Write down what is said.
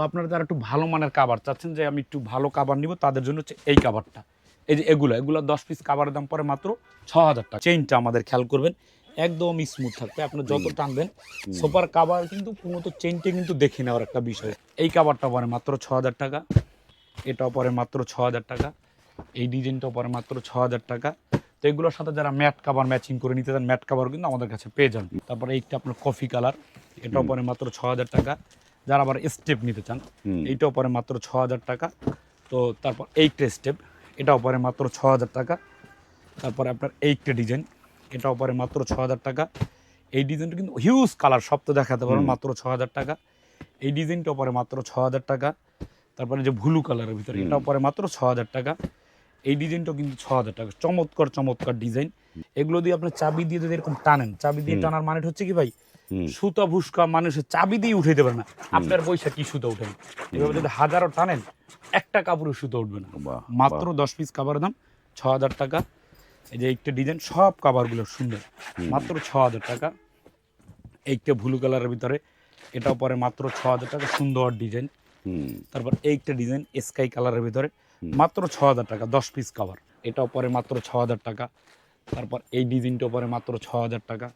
তো আপনারা যারা একটু ভালো মানের কাবার চাচ্ছেন যে আমি একটু ভালো কাবার নিব তাদের জন্য হচ্ছে এই কাবারটা এই যে এগুলো এগুলো দশ পিস কাবারের দাম পরে মাত্র ছ হাজার টাকা চেইনটা আমাদের খেয়াল করবেন একদম স্মুথ থাকবে আপনি যত টানবেন সোপার কাবার কিন্তু মূলত চেইনটা কিন্তু দেখে নেওয়ার একটা বিষয়। এই কাবারটা পরে মাত্র ছ হাজার টাকা এটাও পরে মাত্র ছ হাজার টাকা এই ডিজাইনটাও পরে মাত্র ছ হাজার টাকা। তো এগুলোর সাথে যারা ম্যাট কাভার ম্যাচিং করে নিতে চান ম্যাট কাভার কিন্তু আমাদের কাছে পেয়ে যান। তারপরে এইটা আপনার কফি কালার এটাও পরে মাত্র ছ হাজার টাকা। যারা আবার স্টেপ নিতে চান। এইটাও পরে মাত্র ছ হাজার টাকা। তো তারপর এইটা স্টেপ এটাও পরে মাত্র ছ হাজার টাকা। তারপরে আপনার এইটা ডিজাইন এটাও পরে মাত্র ছ হাজার টাকা। এই ডিজাইনটা কিন্তু হিউজ কালার সব তো দেখাতে পারবেন মাত্র ছ হাজার টাকা। এই ডিজাইনটাও পরে মাত্র ছ হাজার টাকা। তারপরে যে ভুলু কালারের ভিতরে এটাও পরে মাত্র ছ হাজার টাকা। এই ডিজাইনটাও কিন্তু ছ হাজার টাকা চমৎকার চমৎকার ডিজাইন। এগুলো দিয়ে আপনি চাবি দিয়ে যদি এরকম টানেন চাবি দিয়ে টানার মানে হচ্ছে কি ভাই। সুতা ভুসকা মানুষের চাবি দিয়ে উঠে দেবে না। আপনার পয়সা কি সুতা উঠেন এভাবে যদি হাজারও টানেন একটা কাপড়ের সুতো উঠবে না। মাত্র দশ পিস কাবারের দাম ছ হাজার টাকা। এই যে একটা ডিজাইন সব কাবারগুলো সুন্দর। মাত্র ছ হাজার টাকা। এইটা ব্লু কালারের ভিতরে এটাও পরে মাত্র ছ হাজার টাকা। সুন্দর ডিজাইন। তারপর এইটা ডিজাইন স্কাই কালারের ভিতরে মাত্র ছ হাজার টাকা দশ পিস কাভার এটাও পরে মাত্র ছ হাজার টাকা। তারপর এই ডিজাইনটাও পরে মাত্র ছ হাজার টাকা।